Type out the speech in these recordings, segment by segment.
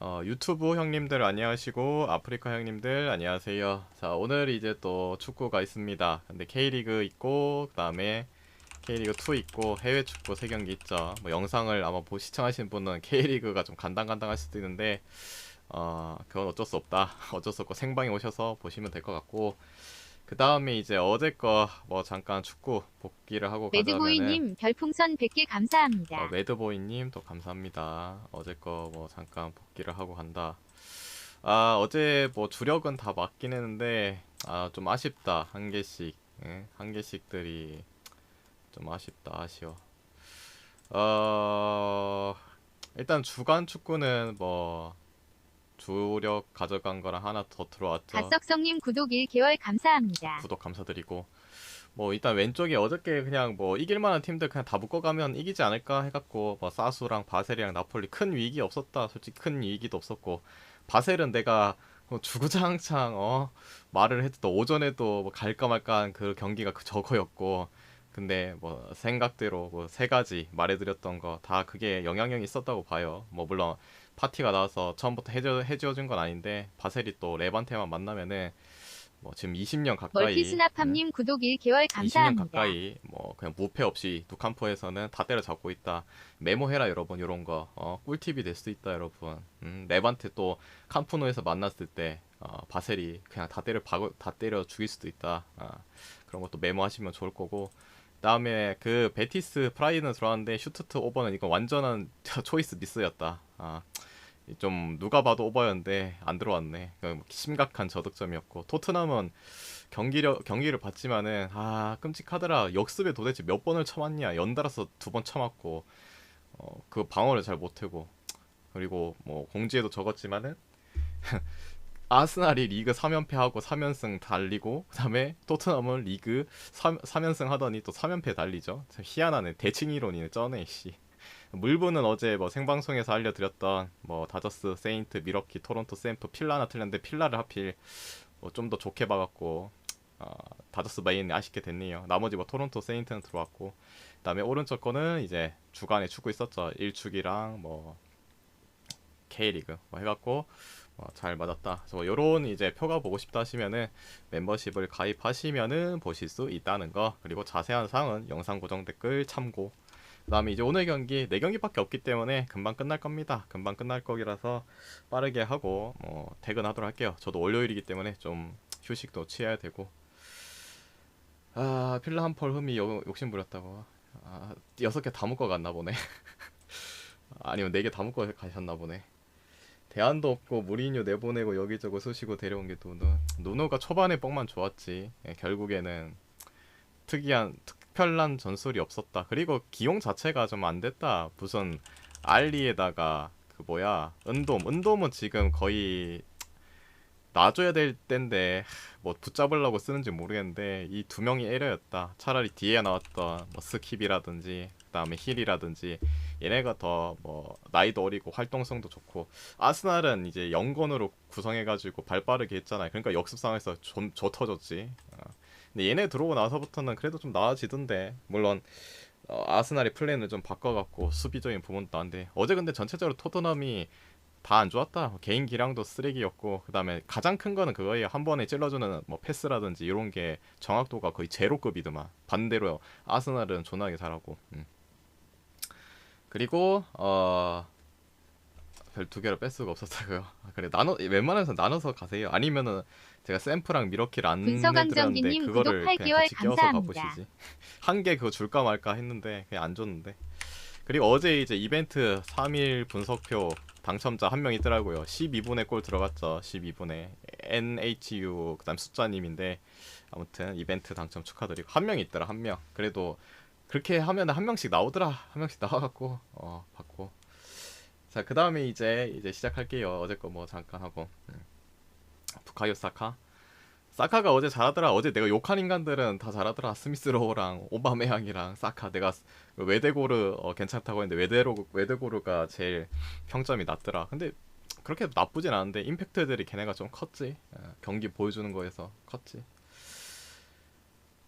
어, 유튜브 형님들 안녕하시고 아프리카 형님들 안녕하세요. 자 오늘 이제 또 축구가 있습니다. 근데 K리그 있고 그 다음에 K리그 2 있고 해외 축구 세 경기 있죠. 뭐 영상을 아마 보 시청하시는 분은 K리그가 좀 간당간당할 수도 있는데 어 그건 어쩔 수 없다. 어쩔 수 없고 생방에 오셔서 보시면 될 것 같고 그 다음에 이제 어제 거 뭐 잠깐 축구 복귀를 하고 매드보이님 별풍선 100개 감사합니다. 어, 매드보이님 또 감사합니다. 어제 거 뭐 잠깐 복귀를 하고 간다. 아 어제 뭐 주력은 다 맞긴 했는데 아 좀 아쉽다 한 개씩 예? 한 개씩들이 좀 아쉽다 아쉬워. 어 일단 주간 축구는 뭐 주력 가져간 거랑 하나 더 들어왔죠. 갓석성님 구독 1개월 감사합니다. 구독 감사드리고. 뭐 일단 왼쪽에 어저께 그냥 뭐 이길만한 팀들 그냥 다 묶어가면 이기지 않을까 해갖고 뭐 사수랑 바셀이랑 나폴리 큰 위기 없었다. 솔직히 큰 위기도 없었고. 바셀은 내가 뭐 주구장창 어? 말을 해도 오전에도 뭐 갈까 말까한 그 경기가 그 저거였고. 근데 뭐 생각대로 뭐 세 가지 말해드렸던 거 다 그게 영향력이 있었다고 봐요. 뭐 물론 파티가 나와서 처음부터 해줘, 해지어준 건 아닌데 바셀이 또 레반테만 만나면은 뭐 지금 20년 가까이 음, 멀티스나팜님 구독 1개월 20년 감사합니다. 가까이 뭐 그냥 무패 없이 두칸포에서는 다 때려잡고 있다. 메모해라 여러분 이런 거 어, 꿀팁이 될 수도 있다 여러분. 음, 레반테 또 캄프노에서 만났을 때 어, 바셀이 그냥 다 때려 박을 다 때려 죽일 수도 있다. 아, 그런 것도 메모하시면 좋을 거고. 그다음에 그 베티스 프라이드는 들어왔는데 슈트트 오버는 이거 완전한 초이스 미스였다. 아, 좀 누가 봐도 오버였는데 안 들어왔네. 그 심각한 저득점이었고 토트넘은 경기력 경기를 봤지만은 아 끔찍하더라. 역습에 도대체 몇 번을 쳐맞냐? 연달아서 두 번 쳐맞고 어, 그 방어를 잘 못하고 그리고 뭐 공지에도 적었지만은 아스날이 리그 3연패하고 3연승 달리고 그다음에 토트넘은 리그 3, 3연승 하더니 또 3연패 달리죠. 참 희한하네. 대칭 이론이네. 쩌네 씨. 물분은 어제 뭐 생방송에서 알려드렸던 뭐 다저스, 세인트, 미러키, 토론토, 샘프, 필라나 틀렸는데 필라를 하필 뭐 좀 더 좋게 봐갖고 어, 다저스 메인 아쉽게 됐네요. 나머지 뭐 토론토, 세인트는 들어왔고 그다음에 오른쪽 거는 이제 주간에 축구 있었죠. 일축이랑 뭐 K리그 뭐 해갖고 어, 잘 맞았다. 그래서 뭐 요런 이제 표가 보고 싶다 하시면은 멤버십을 가입하시면은 보실 수 있다는 거. 그리고 자세한 사항은 영상 고정 댓글 참고. 그다음에 이제 오늘 경기 네 경기밖에 없기 때문에 금방 끝날 겁니다. 금방 끝날 거기라서 빠르게 하고 뭐 퇴근하도록 할게요. 저도 월요일이기 때문에 좀 휴식도 취해야 되고. 아 필라 한 펄 흠이 요- 욕심 부렸다고. 아 여섯 개 다 묶어 갔나 보네. 아니면 네 개 다 묶어 가셨나 보네. 대안도 없고 무리뉴 내보내고 여기저기 쑤시고 데려온 게 누누. 누누가 초반에 뻥만 좋았지. 예, 결국에는 특이한 특 별한 전술이 없었다. 그리고 기용 자체가 좀 안 됐다. 무슨 알리에다가 그 뭐야 은돔 은돔은 지금 거의 놔줘야 될 때인데 뭐 붙잡으려고 쓰는지 모르겠는데 이 두 명이 에러였다. 차라리 뒤에 나왔던 뭐 스킵이라든지 그다음에 힐이라든지 얘네가 더 뭐 나이도 어리고 활동성도 좋고 아스날은 이제 영건으로 구성해가지고 발 빠르게 했잖아요. 그러니까 역습 상황에서 좀조 터졌지. 어. 근데 얘네 들어오고 나서부터는 그래도 좀 나아지던데 물론 어, 아스날이 플랜을 좀 바꿔갖고 수비적인 부분도 나은데 어제 근데 전체적으로 토트넘이 다 안 좋았다. 개인 기량도 쓰레기였고 그 다음에 가장 큰 거는 그거예요. 한 번에 찔러주는 뭐 패스라든지 이런 게 정확도가 거의 제로급이더만. 반대로 아스날은 존나게 잘하고. 음. 그리고 어. 별 두 개를 뺄 수가 없었다고요. 아, 그래 나눠 웬만해서 나눠서 가세요. 아니면은 제가 샘프랑 미러키를 안 해드렸는데 정기님 그거를 구독 그냥 8개월 같이 감사합니다. 가보시지. 한 개 그거 줄까 말까 했는데 그냥 안 줬는데. 그리고 어제 이제 이벤트 3일 분석표 당첨자 한 명 있더라고요. 12분에 골 들어갔죠. 12분에 NHU 그다음 숫자님인데 아무튼 이벤트 당첨 축하드리고 한 명 있더라 한 명. 그래도 그렇게 하면 한 명씩 나오더라. 한 명씩 나와갖고 어 받고. 자 그 다음에 이제 이제 시작할게요. 어제 거 뭐 잠깐 하고. 음. 부카요 사카. 사카가 어제 잘하더라. 어제 내가 욕한 인간들은 다 잘하더라. 스미스로우랑 오바메양이랑 사카. 내가 외대고르 어, 괜찮다고 했는데 외대로 외대고르가 제일 평점이 낮더라. 근데 그렇게 나쁘진 않은데 임팩트들이 걔네가 좀 컸지. 어, 경기 보여주는 거에서 컸지.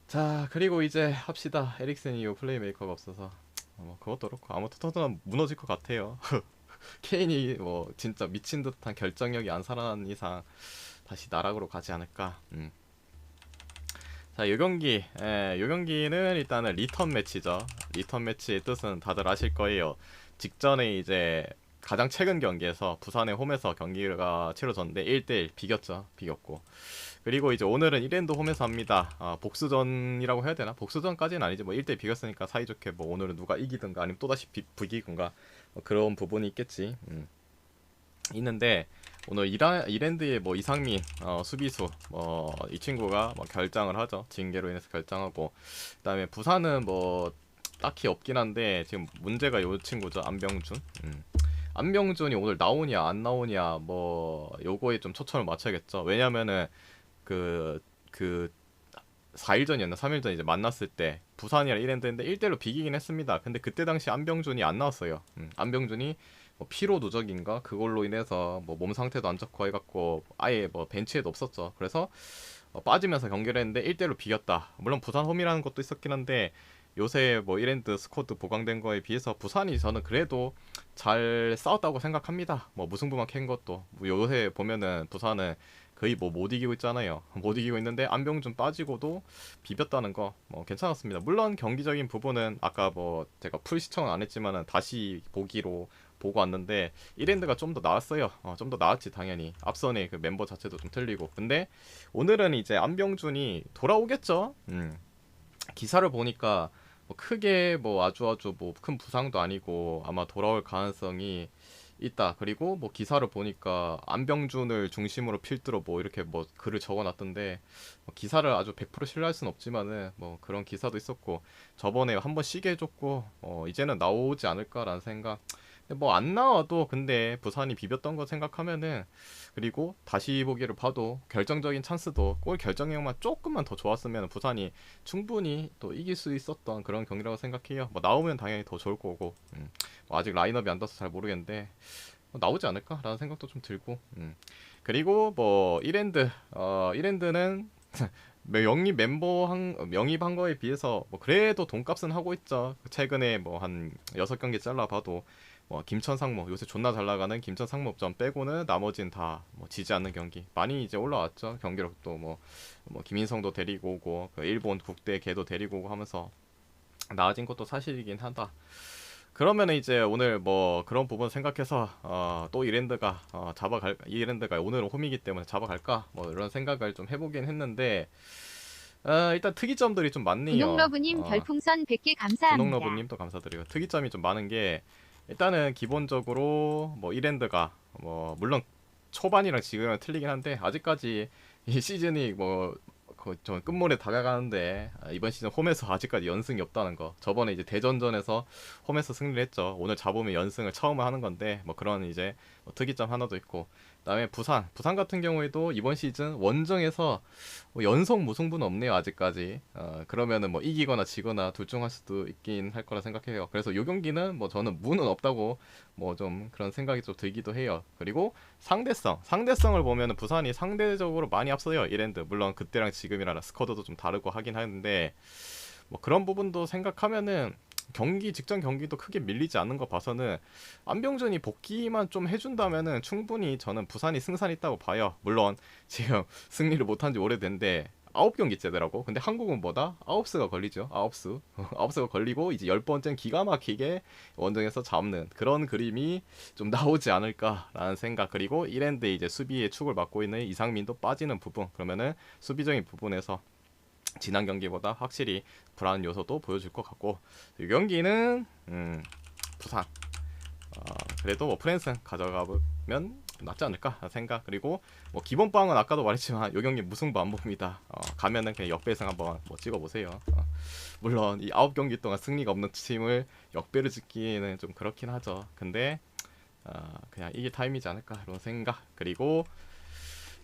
자 그리고 이제 합시다. 에릭센 이후 플레이메이커가 없어서 어, 뭐 그것도 그렇고 아무튼 토트넘 무너질 것 같아요. 케인이 뭐 진짜 미친 듯한 결정력이 안 살아난 이상 다시 나락으로 가지 않을까. 음. 자, 요 경기, 예, 요 경기는 일단은 리턴 매치죠. 리턴 매치의 뜻은 다들 아실 거예요. 직전에 이제 가장 최근 경기에서 부산의 홈에서 경기가 치러졌는데 1대1 비겼죠. 비겼고. 그리고 이제 오늘은 1엔드 홈에서 합니다. 아, 복수전이라고 해야 되나? 복수전까지는 아니지. 뭐 1대1 비겼으니까 사이좋게 뭐 오늘은 누가 이기든가 아니면 또다시 비, 부기든가 뭐 그런 부분이 있겠지. 음. 있는데 오늘 이라, 이랜드의 뭐 이상민 어, 수비수 뭐 이 친구가 뭐 결장을 하죠. 징계로 인해서 결장하고 그다음에 부산은 뭐 딱히 없긴 한데 지금 문제가 요 친구죠. 안병준. 음. 안병준이 오늘 나오냐 안 나오냐 뭐 요거에 좀 초점을 맞춰야겠죠. 왜냐면은 그그 4일 전이었나 3일 전 이제 만났을 때 부산이랑 1엔드인데 1대1로 비기긴 했습니다. 근데 그때 당시 안병준이 안 나왔어요. 음, 안병준이 뭐 피로 누적인가 그걸로 인해서 뭐 몸 상태도 안 좋고 해갖고 아예 뭐 벤치에도 없었죠. 그래서 어, 빠지면서 경기를 했는데 1대1로 비겼다. 물론 부산 홈이라는 것도 있었긴 한데 요새 뭐 1엔드 스쿼드 보강된 거에 비해서 부산이 저는 그래도 잘 싸웠다고 생각합니다. 뭐 무승부만 캔 것도 뭐 요새 보면은 부산은 거의 뭐 못 이기고 있잖아요. 못 이기고 있는데 안병준 빠지고도 비볐다는 거 뭐 괜찮았습니다. 물론 경기적인 부분은 아까 뭐 제가 풀 시청은 안 했지만은 다시 보기로 보고 왔는데 1엔드가 좀 더 나았어요. 어, 좀 더 나았지 당연히. 앞선의 그 멤버 자체도 좀 틀리고. 근데 오늘은 이제 안병준이 돌아오겠죠. 음. 기사를 보니까 뭐 크게 뭐 아주 아주 뭐 큰 부상도 아니고 아마 돌아올 가능성이 있다. 그리고 뭐 기사를 보니까 안병준을 중심으로 필두로 뭐 이렇게 뭐 글을 적어놨던데 뭐 기사를 아주 100% 신뢰할 순 없지만은 뭐 그런 기사도 있었고 저번에 한 번 쉬게 해줬고 어 이제는 나오지 않을까라는 생각. 뭐 안 나와도 근데 부산이 비볐던 거 생각하면은 그리고 다시 보기를 봐도 결정적인 찬스도 골 결정력만 조금만 더 좋았으면 부산이 충분히 또 이길 수 있었던 그런 경기라고 생각해요. 뭐 나오면 당연히 더 좋을 거고 음. 뭐 아직 라인업이 안 떠서 잘 모르겠는데 뭐 나오지 않을까라는 생각도 좀 들고 음. 그리고 뭐 1엔드 어 1엔드는 영입 멤버 한 영입한 거에 비해서 뭐 그래도 돈값은 하고 있죠. 최근에 뭐 한 여섯 경기 잘라봐도 뭐 김천 상무 요새 존나 잘 나가는 김천 상무점 빼고는 나머지는 다 뭐 지지 않는 경기 많이 이제 올라왔죠. 경기력도 뭐, 뭐 김인성도 데리고 오고 그 일본 국대 걔도 데리고 오고 하면서 나아진 것도 사실이긴 하다. 그러면 이제 오늘 뭐 그런 부분 생각해서 어, 또 이랜드가 어, 잡아갈 이랜드가 오늘은 홈이기 때문에 잡아갈까 뭐 이런 생각을 좀 해보긴 했는데 어, 일단 특이점들이 좀 많네요. 분홍러브님 어, 별풍선 100개 감사합니다. 분홍러브님도 감사드리고 특이점이 좀 많은 게 일단은 기본적으로 뭐 이랜드가 뭐 물론 초반이랑 지금은 틀리긴 한데 아직까지 이 시즌이 뭐좀 끝물에 다가가는데 아, 이번 시즌 홈에서 아직까지 연승이 없다는 거. 저번에 이제 대전전에서 홈에서 승리를 했죠. 오늘 잡으면 연승을 처음 하는 건데 뭐 그런 이제 뭐 특이점 하나도 있고 그 다음에 부산. 부산 같은 경우에도 이번 시즌 원정에서 뭐 연속 무승부는 없네요 아직까지. 어, 그러면은 뭐 이기거나 지거나 둘 중 할 수도 있긴 할 거라 생각해요. 그래서 요 경기는 뭐 저는 무는 없다고 뭐 좀 그런 생각이 좀 들기도 해요. 그리고 상대성. 상대성을 보면은 부산이 상대적으로 많이 앞서요 이랜드. 물론 그때랑 지금이랑 스쿼드도 좀 다르고 하긴 하는데 뭐 그런 부분도 생각하면은 경기 직전 경기도 크게 밀리지 않는 거 봐서는 안병준이 복귀만 좀 해준다면은 충분히 저는 부산이 승산 있다고 봐요. 물론 지금 승리를 못한 지 오래된데 아홉 경기째더라고. 근데 한국은 뭐다? 아홉수가 걸리죠. 아홉수. 아홉수가 걸리고 이제 열 번째는 기가 막히게 원정에서 잡는 그런 그림이 좀 나오지 않을까라는 생각. 그리고 이랜드 이제 수비의 축을 맡고 있는 이상민도 빠지는 부분. 그러면은 수비적인 부분에서 지난 경기보다 확실히 불안 요소도 보여줄 것 같고 이 경기는 음, 부산. 어, 그래도 뭐 프랜스 가져가면 낫지 않을까 생각. 그리고 뭐 기본 빵은 아까도 말했지만 이 경기 무승부 안 봅니다. 어, 가면은 그냥 역배승 한번 뭐 찍어보세요. 어, 물론 이 아홉 경기 동안 승리가 없는 팀을 역배를 짓기에는 좀 그렇긴 하죠. 근데 어, 그냥 이게 타임이지 않을까 이런 생각. 그리고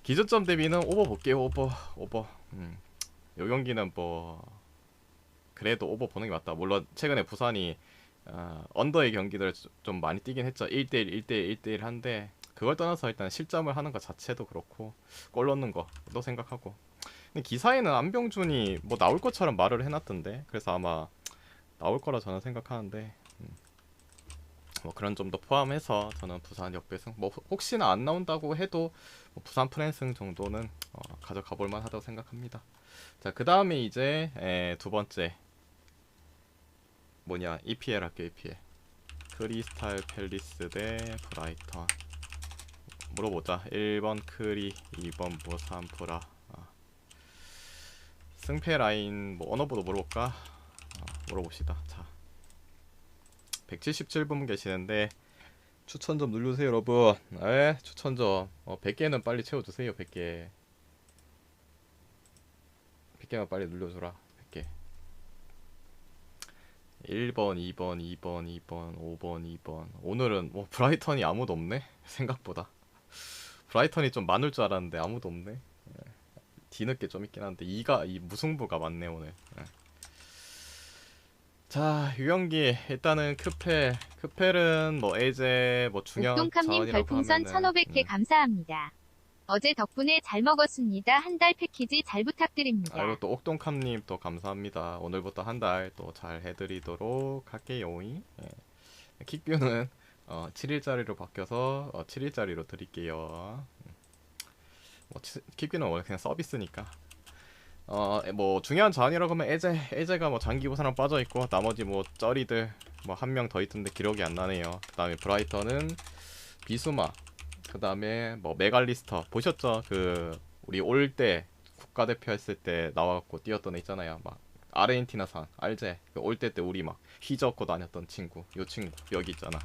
기준점 대비는 오버 볼게요. 오버 오버. 음. 요 경기는 뭐 그래도 오버 보는 게 맞다. 물론 최근에 부산이 어, 언더의 경기들 좀 많이 뛰긴 했죠. 1대1, 1대1, 1대1 한데 그걸 떠나서 일단 실점을 하는 것 자체도 그렇고 골 넣는 거도 생각하고 근데 기사에는 안병준이 뭐 나올 것처럼 말을 해놨던데 그래서 아마 나올 거라 저는 생각하는데 음. 뭐 그런 점도 포함해서 저는 부산 역배승 뭐 혹시나 안 나온다고 해도 뭐 부산 프랜승 정도는 어, 가져가 볼 만하다고 생각합니다. 자, 그 다음에 이제 에, 두 번째 뭐냐? EPL 할게요, EPL. 크리스탈 팰리스 대 브라이턴. 물어보자. 1번 크리, 2번 뭐 산프라. 아. 승패 라인 뭐 언어보도 물어볼까? 아, 물어봅시다. 자. 177분 계시는데 추천 좀 눌러주세요, 여러분. 에, 추천 좀. 어, 100개는 빨리 채워주세요, 100개. 100개만 빨리 눌러줘라, 100개. 1번, 2번, 2번, 2번, 5번, 2번. 오늘은 뭐 브라이턴이 아무도 없네. 생각보다. 브라이턴이 좀 많을 줄 알았는데 아무도 없네. 예. 뒤늦게 좀 있긴 한데 2가 이 무승부가 많네 오늘. 예. 자 유영기 일단은 크펠 크펠은 뭐 에제 뭐 중요한 옥동캄님 별풍선 하면은, 1500개 음. 감사합니다. 어제 덕분에 잘 먹었습니다. 한 달 패키지 잘 부탁드립니다. 아이고 또 옥동캄님 또 감사합니다. 오늘부터 한 달 또 잘 해드리도록 할게요. 예. 킥뷰는 어, 7일짜리로 바뀌어서 어, 7일짜리로 드릴게요. 음. 뭐 치- 킥뷰는 원래 그냥 서비스니까. 어 뭐 중요한 자원이라고 하면 에제 에제가 뭐 장기 부상랑 빠져 있고 나머지 뭐 쩌리들 뭐 한 명 더 있던데 기록이 안 나네요. 그다음에 브라이턴은 비수마 그다음에 뭐 메갈리스터 보셨죠? 그 우리 올 때 국가대표 했을 때 나와갖고 뛰었던 애 있잖아요. 막 아르헨티나산 알제 그 올때 때 우리 막 휘저고 다녔던 친구 요 친구 여기 있잖아.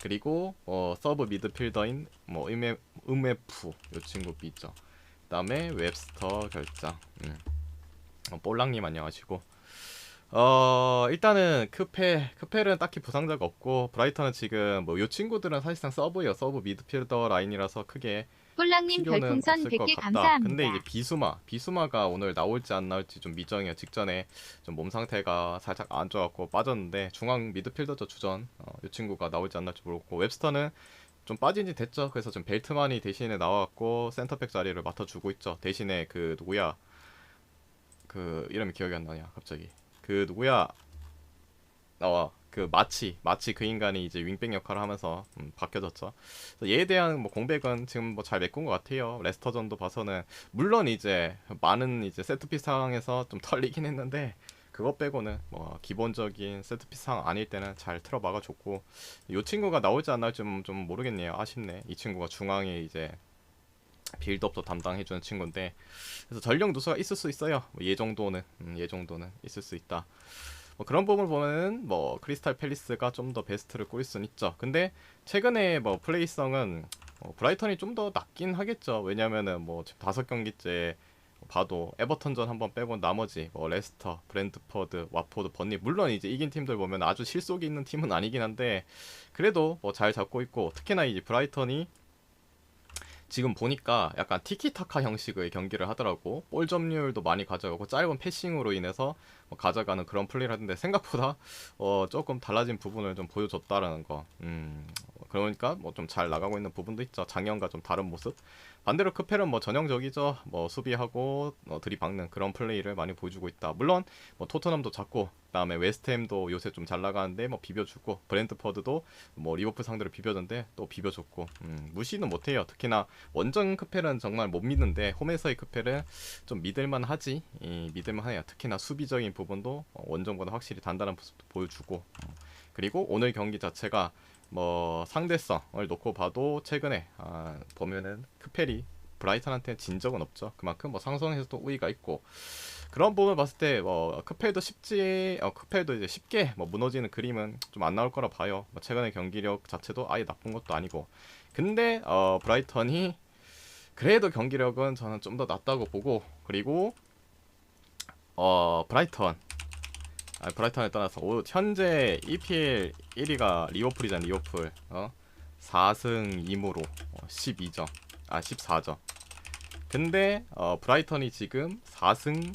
그리고 어 서브 미드필더인 뭐 음에 음에프 요 친구 있죠. 그다음에 웹스터 결장. 음. 어, 볼랑님 안녕하시고. 어 일단은 크페 크펠은 딱히 부상자가 없고 브라이턴은 지금 뭐 요 친구들은 사실상 서브예요 서브 미드필더 라인이라서 크게 폴랑님 별풍선 없을 것 100개 같다. 감사합니다. 근데 이제 비수마, 비수마가 오늘 나올지 안 나올지 좀 미정이에요. 직전에 좀 몸 상태가 살짝 안 좋았고 빠졌는데 중앙 미드필더죠 주전. 어, 이 친구가 나올지 안 나올지 모르고 웹스터는 좀 빠진 지 됐죠. 그래서 좀 벨트만이 대신에 나와갖고 센터백 자리를 맡아주고 있죠. 대신에 그 누구야? 그 이름이 기억이 안 나냐 갑자기. 그 누구야? 나와. 그 마치 마치 그 인간이 이제 윙백 역할을 하면서 음, 바뀌어졌죠. 얘에 대한 뭐 공백은 지금 뭐 잘 메꾼 것 같아요. 레스터전도 봐서는 물론 이제 많은 이제 세트피스 상황에서 좀 털리긴 했는데 그것 빼고는 뭐 기본적인 세트피스 상황 아닐 때는 잘 틀어 막아줬고 이 친구가 안 나올지 좀, 좀 모르겠네요. 아쉽네. 이 친구가 중앙에 이제 빌드업도 담당해주는 친구인데 그래서 전력 누수가 있을 수 있어요. 뭐 얘 정도는 음, 얘 정도는 있을 수 있다. 뭐 그런 부분을 보면은 뭐 크리스탈 팰리스가 좀 더 베스트를 꾸릴 수는 있죠. 근데 최근에 뭐 플레이성은 어, 브라이턴이 좀더 낫긴 하겠죠. 왜냐면은 뭐 지금 다섯 경기째 봐도 에버턴전 한번 빼고 나머지 뭐 레스터, 브랜드퍼드, 와포드, 번니 물론 이제 이긴 팀들 보면 아주 실속이 있는 팀은 아니긴 한데 그래도 뭐 잘 잡고 있고 특히나 이제 브라이턴이 지금 보니까 약간 티키타카 형식의 경기를 하더라고. 볼 점유율도 많이 가져가고 짧은 패싱으로 인해서 뭐 가져가는 그런 플레이를 하는데 생각보다 어 조금 달라진 부분을 좀 보여줬다라는 거. 음. 그러니까 뭐 좀 잘 나가고 있는 부분도 있죠. 작년과 좀 다른 모습. 반대로 크펠은 뭐 전형적이죠. 뭐 수비하고 어, 들이박는 그런 플레이를 많이 보여주고 있다. 물론 뭐 토트넘도 잡고 그다음에 웨스트햄도 요새 좀 잘 나가는데 뭐 비벼주고 브랜트퍼드도 뭐 리버풀 상대로 비벼줬는데 또 비벼줬고 음, 무시는 못해요. 특히나 원정 크펠은 정말 못 믿는데 홈에서의 크펠은 좀 믿을만 하지. 이 믿을만 하네요. 특히나 수비적인 부분도 어, 원정보다 확실히 단단한 모습도 보여주고 어, 그리고 오늘 경기 자체가 뭐 상대성을 놓고 봐도 최근에 아, 보면은 크펠이 브라이턴한테 진 적은 없죠. 그만큼 뭐 상성에서도 우위가 있고 그런 부분을 봤을 때뭐 크펠도 쉽지 어 크펠도 이제 쉽게 뭐 무너지는 그림은 좀 안 나올 거라 봐요. 뭐 최근의 경기력 자체도 아예 나쁜 것도 아니고 근데 어 브라이턴이 그래도 경기력은 저는 좀 더 낫다고 보고 그리고 어 브라이턴 아 브라이턴에 떠나서 오, 현재 EPL 1위가 리버풀이잖아 리버풀. 어? 4승 2무로 어, 12점 아 14점 근데 어 브라이턴이 지금 4승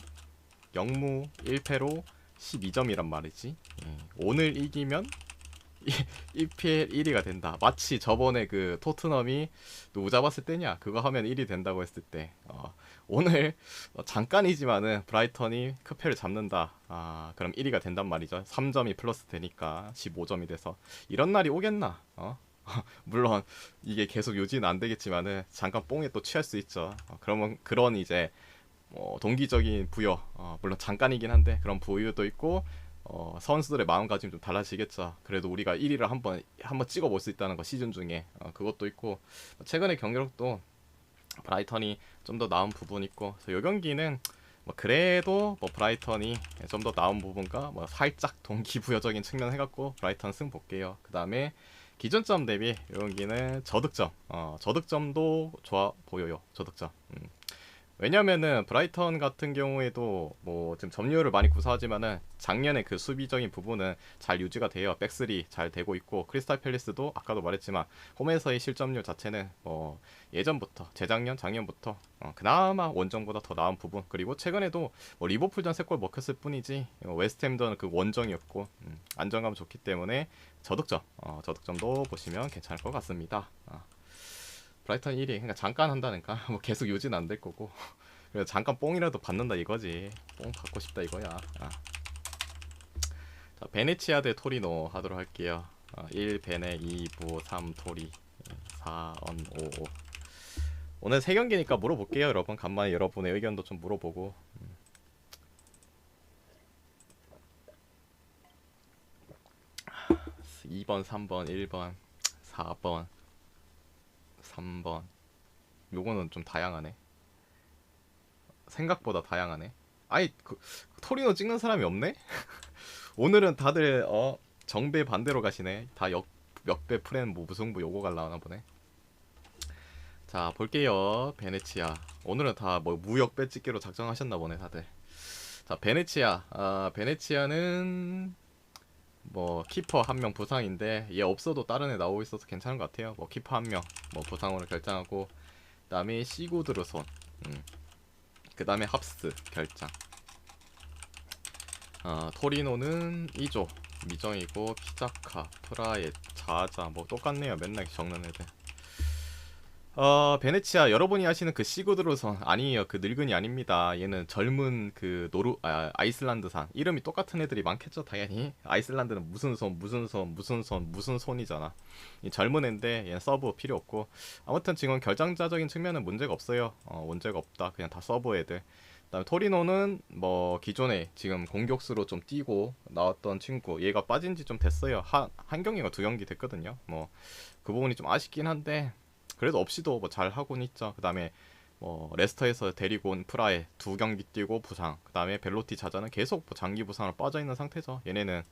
0무 1패로 12점이란 말이지. 예, 오늘 이기면 EPL 1위가 된다. 마치 저번에 그 토트넘이 누구 잡았을 때냐? 그거 하면 1위 된다고 했을 때. 어, 오늘 어, 잠깐이지만은 브라이턴이 크패를 잡는다. 아 그럼 1위가 된단 말이죠. 3점이 플러스 되니까 15점이 돼서 이런 날이 오겠나? 어? 물론 이게 계속 유지는 안 되겠지만은 잠깐 뽕에 또 취할 수 있죠. 어, 그러면 그런 이제 어, 동기적인 부여, 어, 물론 잠깐이긴 한데 그런 부여도 있고 어, 선수들의 마음가짐 좀 달라지겠죠. 그래도 우리가 1위를 한번 한번 찍어볼 수 있다는 거 시즌 중에 어, 그것도 있고 최근에 경기력도 브라이턴이 좀 더 나은 부분 있고 이 경기는 뭐 그래도 뭐 브라이턴이 좀 더 나은 부분과 뭐 살짝 동기부여적인 측면 해갖고 브라이턴 승 볼게요. 그 다음에 기존점 대비 이 경기는 저득점, 어, 저득점도 좋아 보여요. 저득점. 음. 왜냐면은 브라이턴 같은 경우에도 뭐 지금 점유율을 많이 구사하지만은 작년에 그 수비적인 부분은 잘 유지가 돼요. 백스리 잘 되고 있고 크리스탈 팰리스도 아까도 말했지만 홈에서의 실점률 자체는 뭐 예전부터 재작년 작년부터 어, 그나마 원정보다 더 나은 부분 그리고 최근에도 뭐 리버풀전 세골 먹혔을 뿐이지 어, 웨스트햄전 그 원정이었고 음, 안정감 좋기 때문에 저득점 어, 저득점도 보시면 괜찮을 것 같습니다. 어. 브라이턴 1위 그러니까 잠깐 한다니까? 뭐 계속 유지는 안 될 거고. 그래서 잠깐 뽕이라도 받는다 이거지. 뽕 받고 싶다 이거야. 아. 자 베네치아 대 토리노 하도록 할게요. 어, 1 베네 2 부 3 토리. 4언 5 5 오늘 세 경기니까 물어볼게요 여러분. 간만에 여러분의 의견도 좀 물어보고. 음. 하, 2번 3번 1번 4번 3번. 요거는 좀 다양하네. 생각보다 다양하네. 아이 그, 토리노 찍는 사람이 없네? 오늘은 다들 어 정배 반대로 가시네. 다 역, 역배 프렌 뭐 무승부 요거 갈라나 보네. 자 볼게요. 베네치아. 오늘은 다 뭐 무역배 찍기로 작정하셨나 보네 다들. 자 베네치아. 아 베네치아는 뭐 키퍼 한 명 부상인데 얘 없어도 다른 애 나오고 있어서 괜찮은 것 같아요. 뭐 키퍼 한 명 뭐 부상으로 결정하고 그다음에 시구드르손, 음. 그다음에 합스 결정. 어, 토리노는 2조 미정이고 피자카, 프라에, 자자 뭐 똑같네요. 맨날 적는 애들. 어 베네치아 여러분이 아시는 그 시구드로선 아니에요. 그 늙은이 아닙니다. 얘는 젊은 그 노루 아, 아이슬란드산. 이름이 똑같은 애들이 많겠죠 당연히. 아이슬란드는 무슨 손 무슨 손 무슨 손 무슨 손이잖아. 이 젊은 애인데 얘는 서브 필요 없고. 아무튼 지금 결정자적인 측면은 문제가 없어요. 어 문제가 없다. 그냥 다 서브 애들. 그다음에 토리노는 뭐 기존에 지금 공격수로 좀 뛰고 나왔던 친구. 얘가 빠진 지 좀 됐어요. 한, 한 경기가 두 경기 됐거든요. 뭐 그 부분이 좀 아쉽긴 한데 그래도 없이도 뭐 잘 하고는 있죠. 그 다음에 뭐 레스터에서 데리고 온 프라에 두 경기 뛰고 부상. 그 다음에 벨로티 자자는 계속 뭐 장기 부상을 빠져 있는 상태죠. 얘네는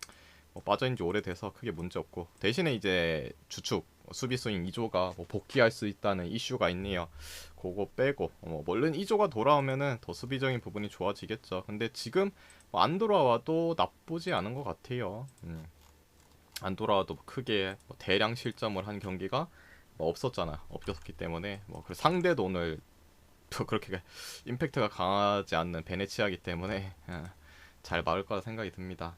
뭐 빠져 있는 지 오래돼서 크게 문제 없고 대신에 이제 주축 수비수인 2조가 뭐 복귀할 수 있다는 이슈가 있네요. 그거 빼고 뭐 물론 2조가 돌아오면은 더 수비적인 부분이 좋아지겠죠. 근데 지금 뭐 안 돌아와도 나쁘지 않은 것 같아요. 음. 안 돌아와도 크게 뭐 대량 실점을 한 경기가 뭐 없었잖아. 없었기 때문에 뭐 그리고 상대도 오늘 또 그렇게 임팩트가 강하지 않는 베네치아기 때문에 예, 잘 막을 거라 생각이 듭니다.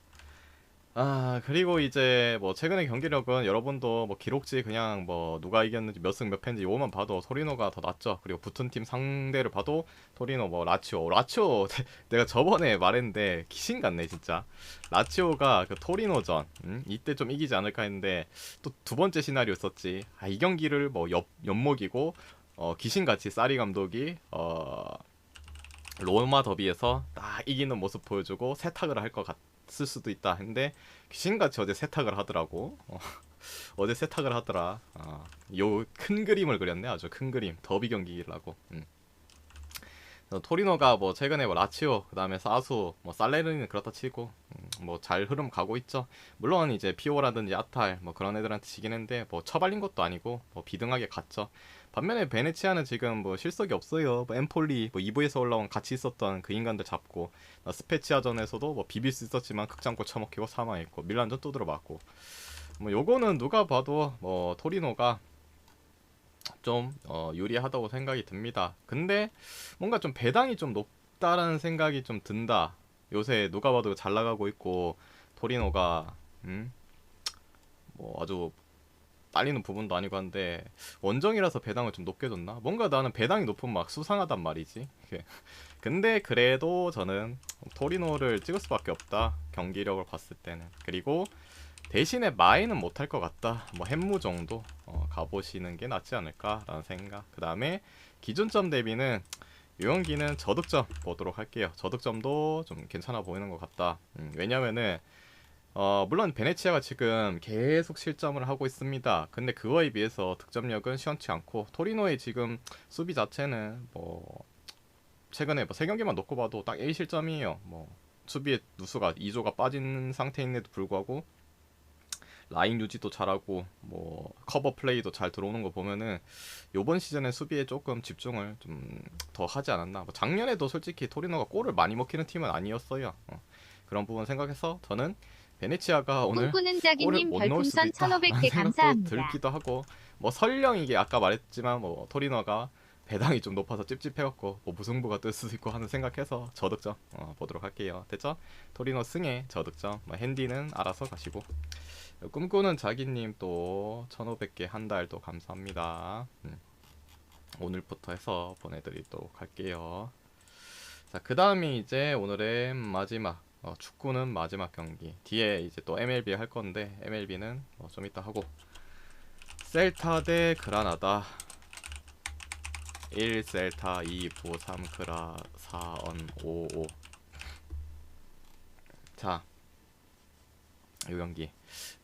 아 그리고 이제 뭐 최근의 경기력은 여러분도 뭐 기록지 그냥 뭐 누가 이겼는지 몇 승 몇 패인지 이거만 봐도 토리노가 더 낫죠. 그리고 붙은 팀 상대를 봐도 토리노 뭐 라치오 라치오 내가 저번에 말했는데 귀신 같네 진짜. 라치오가 그 토리노전 음? 이때 좀 이기지 않을까 했는데 또 두 번째 시나리오 썼지. 아 이 경기를 뭐 옆, 옆먹이고 어 귀신같이 사리 감독이 어 로마 더비에서 딱 이기는 모습 보여주고 세탁을 할 것 같 을 수도 있다 했는데 귀신같이 어제 세탁을 하더라고. 어, 어제 세탁을 하더라. 어, 요큰 그림을 그렸네. 아주 큰 그림. 더비 경기라고. 음. 그래서 토리노가 뭐 최근에 뭐 라치오 그다음에 사수 뭐 살레르니는 그렇다 치고 음, 뭐잘 흐름 가고 있죠. 물론 이제 피오라든지 아탈 뭐 그런 애들한테 지긴 했는데 뭐 처발린 것도 아니고 뭐 비등하게 갔죠. 반면에 베네치아는 지금 뭐 실속이 없어요. 뭐 엠폴리 뭐 2부에서 올라온 같이 있었던 그 인간들 잡고 어, 스페치아전에서도 뭐 비빌 수 있었지만 극장골 처먹히고 사망했고 밀란전 또 들어맞고. 뭐 요거는 누가 봐도 뭐 토리노가 좀 어, 유리하다고 생각이 듭니다. 근데 뭔가 좀 배당이 좀 높다라는 생각이 좀 든다. 요새 누가 봐도 잘 나가고 있고 토리노가 음? 뭐 아주 딸리는 부분도 아니고 한데 원정이라서 배당을 좀 높게 줬나? 뭔가 나는 배당이 높으면 막 수상하단 말이지. 근데 그래도 저는 토리노를 찍을 수밖에 없다. 경기력을 봤을 때는. 그리고 대신에 마이는 못할 것 같다. 뭐 햄무 정도 어, 가보시는 게 낫지 않을까라는 생각. 그 다음에 기준점 대비는 유영기는 저득점 보도록 할게요. 저득점도 좀 괜찮아 보이는 것 같다. 음, 왜냐면은 어, 물론 베네치아가 지금 계속 실점을 하고 있습니다. 근데 그거에 비해서 득점력은 시원치 않고 토리노의 지금 수비 자체는 뭐 최근에 뭐세 경기만 놓고 봐도 딱 1실점이에요. 뭐 수비의 누수가 2조가 빠진 상태인데도 불구하고 라인 유지도 잘하고 뭐 커버 플레이도 잘 들어오는 거 보면은 요번 시즌에 수비에 조금 집중을 좀 더 하지 않았나. 뭐 작년에도 솔직히 토리노가 골을 많이 먹히는 팀은 아니었어요. 어, 그런 부분 생각해서 저는 베네치아가 오늘 꿈꾸는 골을 못 넣을 수도 있다. 1500개 라는 생각도 감사합니다. 들기도 하고 뭐 설령 이게 아까 말했지만 뭐 토리노가 배당이 좀 높아서 찝찝해갖고 뭐 무승부가 뜰 수도 있고 하는 생각해서 저득점 어, 보도록 할게요. 됐죠? 토리노 승에 저득점. 뭐 핸디는 알아서 가시고 꿈꾸는 자기님 또 1500개 한 달 또 감사합니다. 음. 오늘부터 해서 보내드리도록 할게요. 자, 그 다음이 이제 오늘의 마지막 어, 축구는 마지막 경기. 뒤에 이제 또 MLB 할 건데 MLB는 뭐좀 이따 하고 셀타 대 그라나다. 1 셀타 2부3 그라 4언 5 5. 자, 요 경기.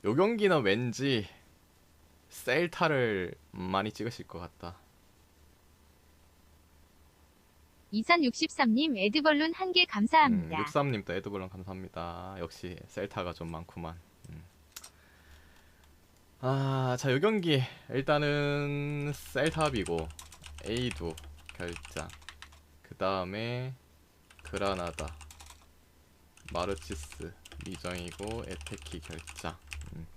요 경기는 왠지 셀타를 많이 찍으실 것 같다. 이산 63님 에드벌룬 한개 음, 감사합니다. 63님 또 에드블런 감사합니다. 역시 셀타가 좀 많구만. 음. 아, 자, 요 경기 일단은 셀타비고 에이두 결장. 그 다음에 그라나다, 마르치스 미정이고 에테키 결장. 음.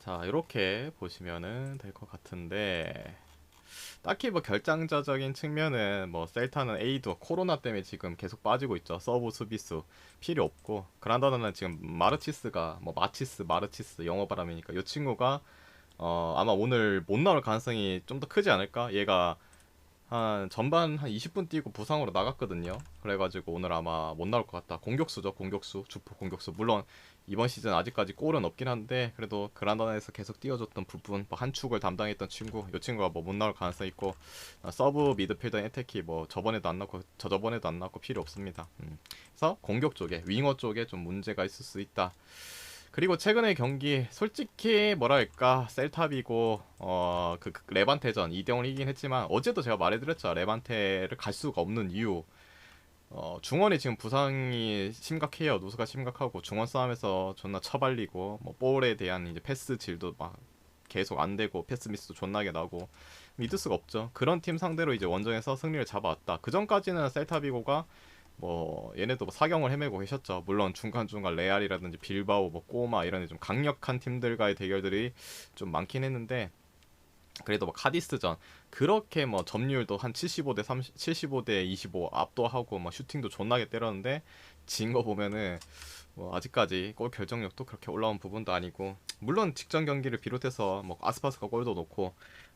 자, 이렇게 보시면은 될 것 같은데. 딱히 뭐 결정자적인 측면은 뭐 셀타는 에이도 코로나 때문에 지금 계속 빠지고 있죠. 서브 수비수 필요 없고 그란다나는 지금 마르치스가 뭐 마치스 마르치스 영어 발음이니까 이 친구가 어 아마 오늘 못 나올 가능성이 좀 더 크지 않을까? 얘가 한 전반 한 20분 뛰고 부상으로 나갔거든요. 그래가지고 오늘 아마 못 나올 것 같다. 공격수죠, 공격수, 주포 공격수. 물론 이번 시즌 아직까지 골은 없긴 한데 그래도 그란다나에서 계속 뛰어줬던 부분, 뭐 한 축을 담당했던 친구, 이 친구가 뭐 못 나올 가능성 이 있고 어, 서브 미드필더 에테키 뭐 저번에도 안 나왔고 저저번에도 안 나왔고 필요 없습니다. 음. 그래서 공격 쪽에 윙어 쪽에 좀 문제가 있을 수 있다. 그리고 최근의 경기 솔직히 뭐랄까 셀타비고 어그 그 레반테전 2대0을 이긴 했지만 어제도 제가 말해드렸죠. 레반테를 갈 수가 없는 이유. 어 중원이 지금 부상이 심각해요. 누수가 심각하고 중원 싸움에서 존나 처발리고 뭐 볼에 대한 이제 패스 질도 막 계속 안 되고 패스 미스도 존나게 나고 믿을 수가 없죠. 그런 팀 상대로 이제 원정에서 승리를 잡아왔다. 그 전까지는 셀타비고가 뭐 얘네도 뭐 사경을 헤매고 계셨죠. 물론 중간중간 레알이라든지 빌바오, 뭐 꼬마 이런 좀 강력한 팀들과의 대결들이 좀 많긴 했는데 그래도 뭐 카디스전 그렇게 뭐 점유율도 한 75대 30, 75대 25 압도하고 뭐 슈팅도 존나게 때렸는데 진 거 보면은 뭐 아직까지 골 결정력도 그렇게 올라온 부분도 아니고 물론 직전 경기를 비롯해서 뭐 아스파스가 골도 넣고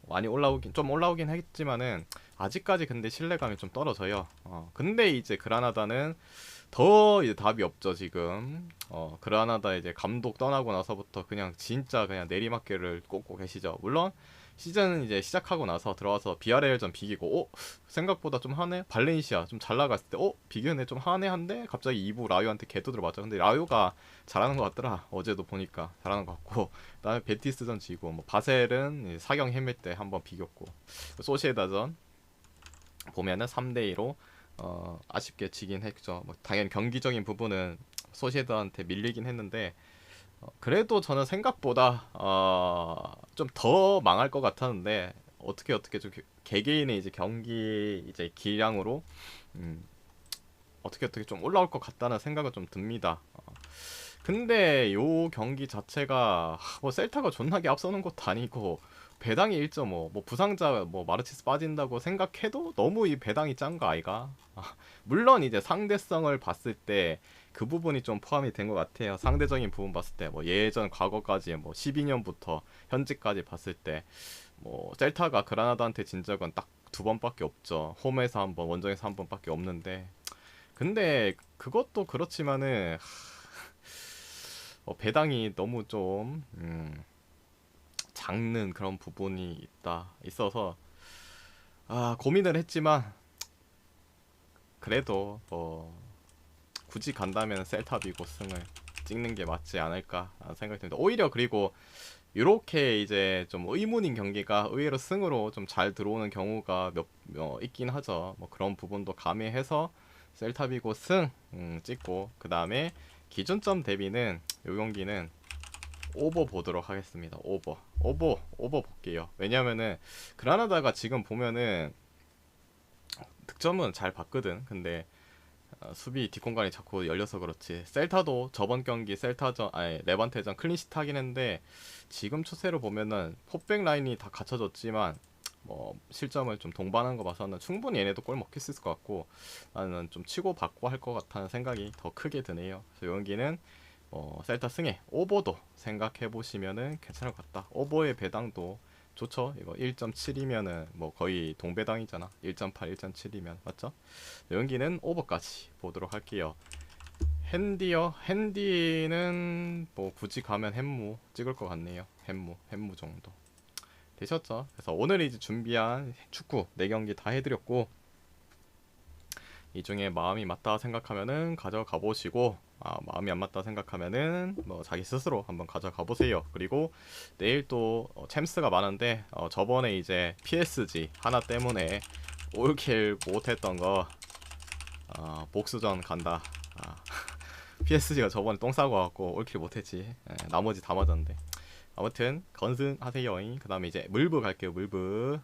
많이 올라오긴 좀 올라오긴 했지만은 아직까지 근데 신뢰감이 좀 떨어져요. 어, 근데 이제 그라나다는 더 이제 답이 없죠 지금. 어, 그라나다 이제 감독 떠나고 나서부터 그냥 진짜 그냥 내리막길을 꽂고 계시죠. 물론 시즌 이제 시작하고 나서 들어와서 비아레알전 비기고 어? 생각보다 좀 하네? 발렌시아 좀 잘 나갔을 때어? 비교네 좀 하네 한데? 갑자기 2부 라요한테 개두드려 맞죠. 근데 라요가 잘하는 것 같더라. 어제도 보니까 잘하는 것 같고. 그다음에 베티스전 지고 뭐 바셀은 사경 헤맬 때 한번 비겼고 소시에다전 보면은 3대 2로 어 아쉽게 지긴 했죠. 뭐 당연히 경기적인 부분은 소시에다한테 밀리긴 했는데 어, 그래도 저는 생각보다 어, 좀 더 망할 것 같았는데 어떻게 어떻게 좀 개- 개개인의 이제 경기 이제 기량으로 음, 어떻게 어떻게 좀 올라올 것 같다는 생각은 좀 듭니다. 어, 근데 요 경기 자체가 하, 뭐 셀타가 존나게 앞서는 것도 아니고 배당이 1.5, 뭐 부상자 뭐 마르치스 빠진다고 생각해도 너무 이 배당이 짠 거 아이가? 아, 물론 이제 상대성을 봤을 때 그 부분이 좀 포함이 된 것 같아요. 상대적인 부분 봤을 때 뭐 예전 과거까지 뭐 12년부터 현재까지 봤을 때 뭐 셀타가 그라나다한테 진 적은 딱 두 번밖에 없죠. 홈에서 한 번, 원정에서 한 번밖에 없는데 근데 그것도 그렇지만은 하, 어, 배당이 너무 좀 음, 작는 그런 부분이 있다 있어서 아 고민을 했지만 그래도 뭐 굳이 간다면 셀타비고 승을 찍는 게 맞지 않을까 생각이 듭니다. 오히려 그리고 이렇게 이제 좀 의문인 경기가 의외로 승으로 좀 잘 들어오는 경우가 몇, 몇 있긴 하죠. 뭐 그런 부분도 가미해서 셀타비고 승 음, 찍고 그 다음에 기준점 대비는 이 경기는 오버 보도록 하겠습니다. 오버, 오버, 오버 볼게요. 왜냐면은 그라나다가 지금 보면은 득점은 잘 봤거든. 근데 어, 수비 뒷공간이 자꾸 열려서 그렇지. 셀타도 저번 경기 셀타전 아니 레반테전 클린시트 하긴 했는데 지금 추세로 보면은 포백 라인이 다 갖춰졌지만 뭐 실점을 좀 동반한 거 봐서는 충분히 얘네도 골 먹힐 수 있을 것 같고 나는 좀 치고 받고 할 것 같다는 생각이 더 크게 드네요. 그래서 여기는 어, 셀타 승에 오버도 생각해 보시면은 괜찮을 것 같다. 오버의 배당도 좋죠. 이거 1.7이면은 뭐 거의 동배당이잖아. 1.8, 1.7이면 맞죠? 연기는 오버까지 보도록 할게요. 핸디요. 핸디는 뭐 굳이 가면 햄무 찍을 것 같네요. 햄무, 햄무 정도. 되셨죠? 그래서 오늘 이제 준비한 축구 4경기 다 해드렸고 이 중에 마음이 맞다 생각하면은 가져가 보시고 아, 마음이 안 맞다 생각하면은 뭐 자기 스스로 한번 가져가 보세요. 그리고 내일 또 어, 챔스가 많은데 어, 저번에 이제 PSG 하나 때문에 올킬 못했던 거 어, 복수전 간다. 아, PSG가 저번에 똥 싸고 갖고 올킬 못했지. 예, 나머지 다 맞았는데. 아무튼 건승하세요. 그 다음에 이제 물브 갈게요. 물브.